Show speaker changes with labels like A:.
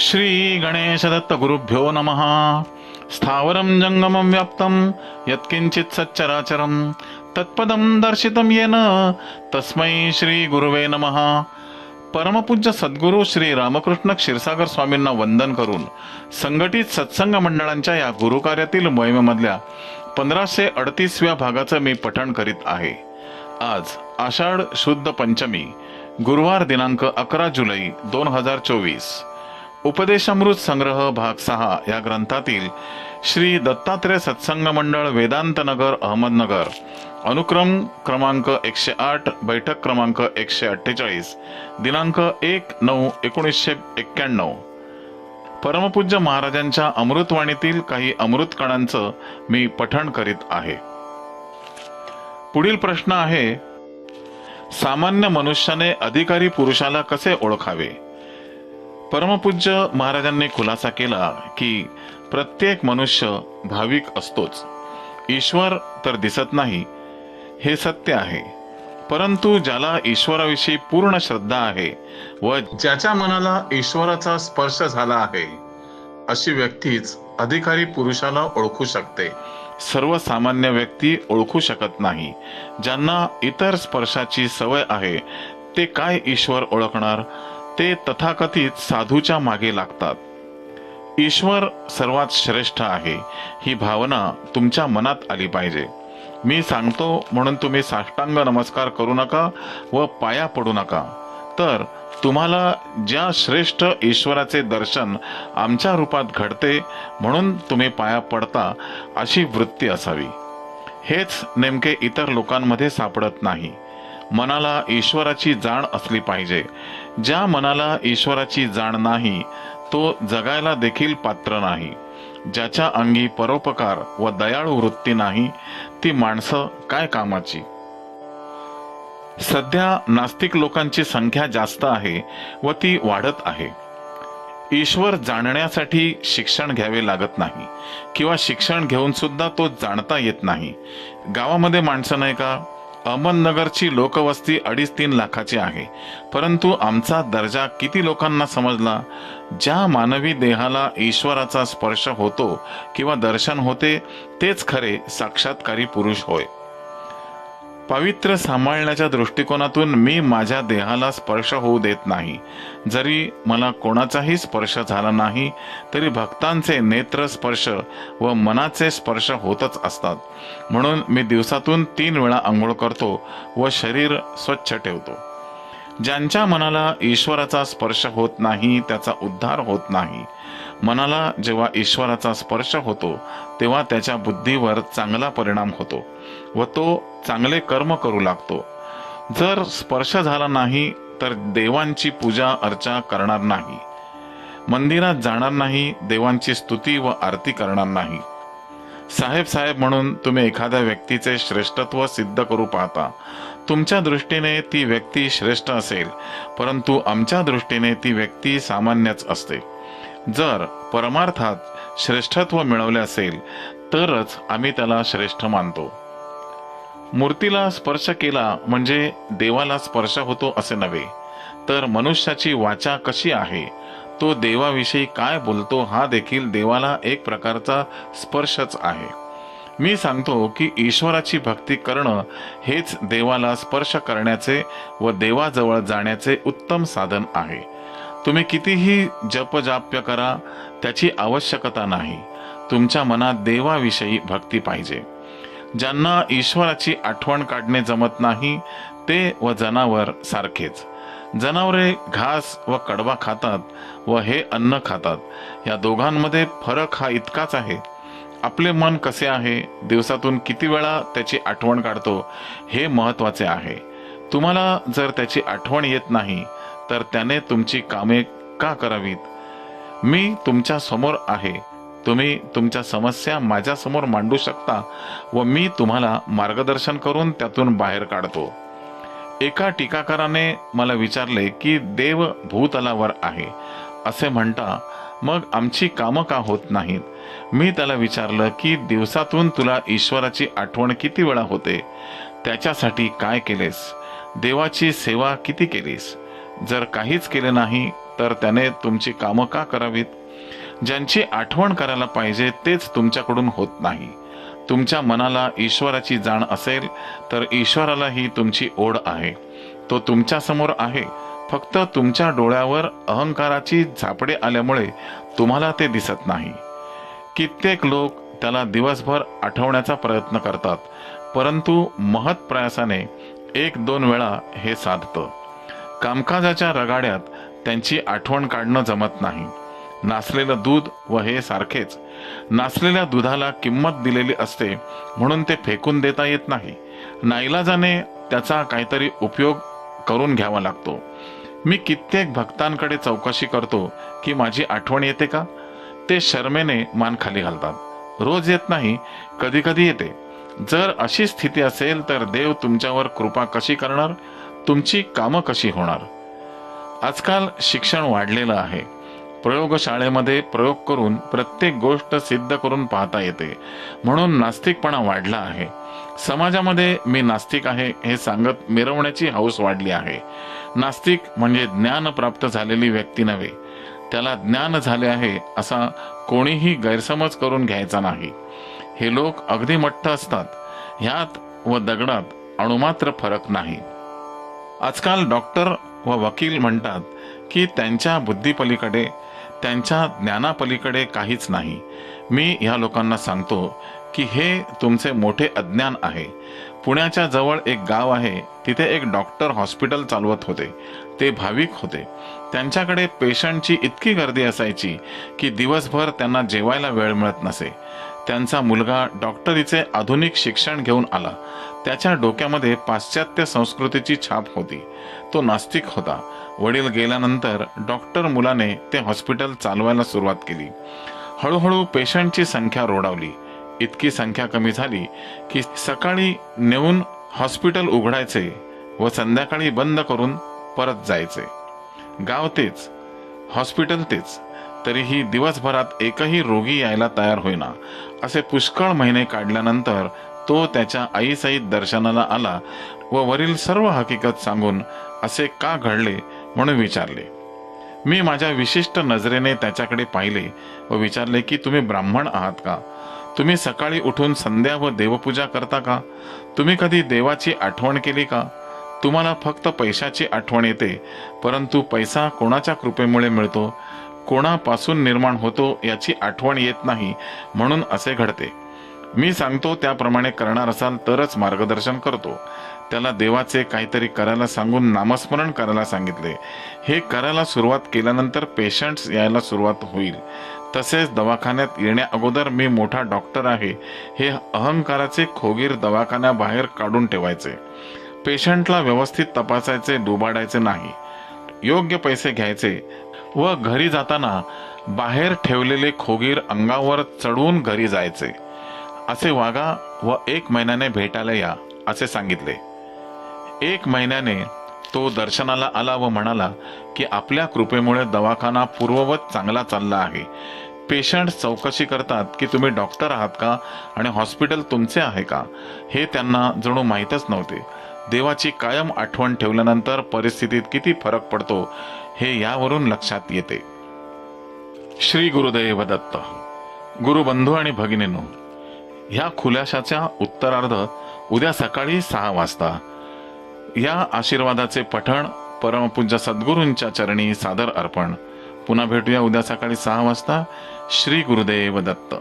A: श्री गणेश दत्त गुरुभ्यो नमः। स्थावरं जंगमं व्याप्तं यत्किंचित् सच्चराचरं तत्पदं दर्शितं येन तस्मै श्री गुरुवे नमः। परमपूज्य सद्गुरू श्री रामकृष्ण क्षीरसागर स्वामींना वंदन करून संघटित सत्संग मंडळांच्या या गुरुकार्यातील मोहिमेमधल्या पंधराशे अडतीसव्या भागाचं मी पठण करीत आहे. आज आषाढ शुद्ध पंचमी गुरुवार दिनांक अकरा जुलै दोन हजार चोवीस. उपदेशामृत संग्रह भाग सहा या ग्रंथातील श्री दत्तात्रय सत्संग मंडळ वेदांत नगर अहमदनगर अनुक्रम क्रमांक एकशे आठ बैठक क्रमांक एकशे अठ्ठेचाळीस दिनांक एक नऊ एकोणीसशे एक्क्याण्णव. परमपूज्य महाराजांच्या अमृतवाणीतील काही अमृत कणांचं मी पठण करीत आहे. पुढील प्रश्न आहे सामान्य मनुष्याने अधिकारी पुरुषाला कसे ओळखावे? परमपूज्य महाराजांनी खुलासा केला की प्रत्येक मनुष्य भाविक असतोच. ईश्वर तर दिसत नाही हे सत्य आहे. परंतु ज्याला ईश्वराविषयी पूर्ण श्रद्धा आहे व ज्याच्या मनाला ईश्वराचा स्पर्श झाला आहे अशी व्यक्तीच अधिकारी पुरुषाला ओळखू शकते. सर्वसामान्य व्यक्ती ओळखू शकत नाही. ज्यांना इतर स्पर्शाची सवय आहे ते काय ईश्वर ओळखणार? ते तथाकथित साधूच्या मागे लागतात. ईश्वर सर्वात श्रेष्ठ आहे ही भावना तुमच्या मनात आली पाहिजे. मी सांगतो म्हणून तुम्ही साष्टांग नमस्कार करू नका व पाया पडू नका. तर तुम्हाला ज्या श्रेष्ठ ईश्वराचे दर्शन आमच्या रूपात घडते म्हणून तुम्ही पाया पडता अशी वृत्ती असावी. हेच नेमके इतर लोकांमध्ये सापडत नाही. मनाला ईश्वराची जाण असली पाहिजे. ज्या मनाला ईश्वराची जाण नाही तो जगायला देखील पात्र नाही. ज्याच्या अंगी परोपकार व दयाळू वृत्ती नाही ती माणसं काय कामाची? सध्या नास्तिक लोकांची संख्या जास्त आहे व ती वाढत आहे. ईश्वर जाणण्यासाठी शिक्षण घ्यावे लागत नाही किंवा शिक्षण घेऊन सुद्धा तो जाणता येत नाही. गावामध्ये माणसं नाही का? अहमदनगरची लोकवस्ती अडीच तीन लाखाची आहे. परंतु आमचा दर्जा किती लोकांना समजला? ज्या मानवी देहाला ईश्वराचा स्पर्श होतो किंवा दर्शन होते तेच खरे साक्षात्कारी पुरुष होय. पावित्र्य सांभाळण्याच्या दृष्टिकोनातून मी माझ्या देहाला स्पर्श होऊ देत नाही. जरी मला कोणाचाही स्पर्श झाला नाही तरी भक्तांचे नेत्र स्पर्श व मनाचे स्पर्श होतच असतात. म्हणून मी दिवसातून तीन वेळा आंघोळ करतो व शरीर स्वच्छ ठेवतो. ज्यांच्या मनाला ईश्वराचा स्पर्श होत नाही त्याचा उद्धार होत नाही. मनाला जेव्हा ईश्वराचा स्पर्श होतो तेव्हा त्याच्या बुद्धीवर चांगला परिणाम होतो व तो चांगले कर्म करू लागतो. जर स्पर्श झाला नाही तर देवांची पूजा अर्चा करणार नाही. मंदिरात जाणार नाही देवांची स्तुती व आरती करणार नाही. साहेब साहेब म्हणून तुम्ही एखाद्या व्यक्तीचे श्रेष्ठत्व सिद्ध करू पाहता. तुमच्या दृष्टीने ती व्यक्ती श्रेष्ठ असेल परंतु आमच्या दृष्टीने ती व्यक्ती सामान्यच असते. जर परमार्थात श्रेष्ठत्व मिळवले असेल तरच आम्ही त्याला श्रेष्ठ मानतो. मूर्तीला स्पर्श केला म्हणजे देवाला स्पर्श होतो असे नव्हे तर मनुष्याची वाचा कशी आहे तो देवाविषयी काय बोलतो हा देखील देवाला एक प्रकारचा स्पर्शच आहे. मी सांगतो की ईश्वराची भक्ती करणं हेच देवाला स्पर्श करण्याचे व देवाजवळ जाण्याचे उत्तम साधन आहे. तुम्ही कितीही जपजाप्य करा त्याची आवश्यकता नाही. तुमच्या मनात देवाविषयी भक्ती पाहिजे. ज्यांना ईश्वराची आठवण काढणे जमत नाही ते व जनावर सारखेच. जनावरे घास व कडवा खातात व हे अन्न खातात. या दोघांमध्ये फरक हा इतकाच आहे. आपले मन कसे आहे? दिवसातून किती वेळा त्याची आठवण काढतो? हे महत्त्वाचे आहे. तुम्हाला जर त्याची आठवण येत नाही तर त्याने तुमची कामे का करावीत? मी तुमच्यासमोर आहे. तुम्ही तुमच्या समस्या माझ्यासमोर मांडू शकता व मी तुम्हाला मार्गदर्शन करून त्यातून बाहेर काढतो. एका टीकाकाराने मला विचारले की देव भूतलावर आहे. असे म्हणता मग आमची कामं का होत नाहीत? मी त्याला विचारलं की दिवसातून तुला ईश्वराची आठवण किती वेळा होते? त्याच्यासाठी काय केलेस? देवाची सेवा किती केलीस? जर काहीच केले नाही तर त्याने तुमची कामं का करावीत? ज्यांची आठवण करायला पाहिजे तेच तुमच्याकडून होत नाही. तुमच्या मनाला ईश्वराची जाण असेल तर ईश्वराला ही तुमची ओढ आहे. तो तुमच्यासमोर आहे. फक्त तुमच्या डोळ्यावर अहंकाराची झापडे आल्यामुळे तुम्हाला ते दिसत नाही. कित्येक लोक त्याला दिवसभर आठवण्याचा प्रयत्न करतात परंतु महत प्रयासाने एक दोन वेळा हे साधतं. कामकाजाच्या रगाड्यात त्यांची आठवण काढणं जमत नाही. नासलेलं दूध व हे सारखेच. नासलेल्या दुधाला किंमत दिलेली असते म्हणून ते फेकून देता येत नाही. नाईलाजाने त्याचा काहीतरी उपयोग करून घ्यावा लागतो. मी कित्येक भक्तांकडे चौकशी करतो की माझी आठवण येते का? ते शर्मेने मान खाली घालतात. रोज येत नाही कधी कधी येते. जर अशी स्थिती असेल तर देव तुमच्यावर कृपा कशी करणार? तुमची कामं कशी होणार? आजकाल शिक्षण वाढलेलं आहे. प्रयोगशाळेमध्ये प्रयोग करून प्रत्येक गोष्ट सिद्ध करून पाहता येते. म्हणून नास्तिकपणा वाढला आहे. समाजामध्ये मी नास्तिक आहे हे सांगत मिरवण्याची हौस वाढली आहे. नास्तिक म्हणजे ज्ञान प्राप्त झालेली व्यक्ती नव्हे. त्याला ज्ञान झाले आहे असा कोणीही गैरसमज करून घ्यायचा नाही. हे लोक अगदी मठ्ठ असतात. ह्यात व दगडात अणुमात्र फरक नाही. आजकाल डॉक्टर व वकील म्हणतात की त्यांच्या बुद्धीपलीकडे त्यांच्या ज्ञानापलीकडे काहीच नाही. मी ह्या लोकांना सांगतो की हे तुमचे मोठे अज्ञान आहे. पुण्याच्या जवळ एक गाव आहे तिथे एक डॉक्टर हॉस्पिटल चालवत होते. ते भाविक होते. त्यांच्याकडे पेशंटची इतकी गर्दी असायची की दिवसभर त्यांना जेवायला वेळ मिळत नसे. त्यांचा मुलगा डॉक्टरीचे आधुनिक शिक्षण घेऊन आला. त्याच्या डोक्यामध्ये पाश्चात्य संस्कृतीची छाप होती. तो नास्तिक होता. वडील गेल्यानंतर डॉक्टर मुलाने ते हॉस्पिटल चालवायला सुरुवात केली. हळूहळू पेशंटची संख्या रोडावली. इतकी संख्या कमी झाली की सकाळी नेऊन हॉस्पिटल उघडायचे व संध्याकाळी बंद करून परत जायचे. गाव तेच. हॉस्पिटल तेच. तरीही दिवसभरात एकही रोगी यायला तयार होईना. असे पुष्कळ महिने काढल्यानंतर तो त्याच्या आईसहित दर्शनाला आला व वरील सर्व हकीकत सांगून असे का घडले म्हणून विचारले. मी माझ्या विशिष्ट नजरेने त्याच्याकडे पाहिले व विचारले की तुम्ही ब्राह्मण आहात का? तुम्ही सकाळी उठून संध्या व देवपूजा करता का? तुम्ही कधी देवाची आठवण केली का? तुम्हाला फक्त पैशाची आठवण येते परंतु पैसा कोणाच्या कृपेमुळे मिळतो? कोणापासून निर्माण होतो याची आठवण येत नाही म्हणून असे घडते. मी सांगतो त्याप्रमाणे करणार असाल तरच मार्गदर्शन करतो. त्याला देवाचे काहीतरी करायला सांगून नामस्मरण करायला सांगितले. हे करायला सुरुवात केल्यानंतर पेशंट्स यायला सुरुवात होईल. तसेच दवाखान्यात येण्या अगोदर मी मोठा डॉक्टर आहे. हे अहंकाराचे खोगीर दवाखान्याबाहेर काढून ठेवायचे. पेशंटला व्यवस्थित तपासायचे डुबाडायचे नाही. योग्य पैसे घ्यायचे. व घरी जाताना बाहेर ठेवलेले खोगीर अंगावर चढवून घरी जायचे. असे वागा व एक महिन्याने भेटायला या असे सांगितले. एक महिन्याने तो दर्शनाला आला व म्हणाला की आपल्या कृपेमुळे दवाखाना पूर्ववत चांगला चालला आहे. पेशंट चौकशी करतात की तुम्ही डॉक्टर आहात का आणि हॉस्पिटल तुमचे आहे का? हे त्यांना जणू माहीतच नव्हते. देवाची कायम आठवण ठेवल्यानंतर परिस्थितीत किती फरक पडतो हे यावरून लक्षात येते. श्री गुरुदेव दत्त गुरुबंधू आणि भगिनीनो ह्या खुलाशाच्या उत्तरार्ध उद्या सकाळी सहा वाजता या आशीर्वादाचे पठण परमपूज्य सद्गुरूंच्या चरणी सादर अर्पण. पुन्हा भेटूया उद्या सकाळी सहा वाजता. श्री गुरुदेव दत्त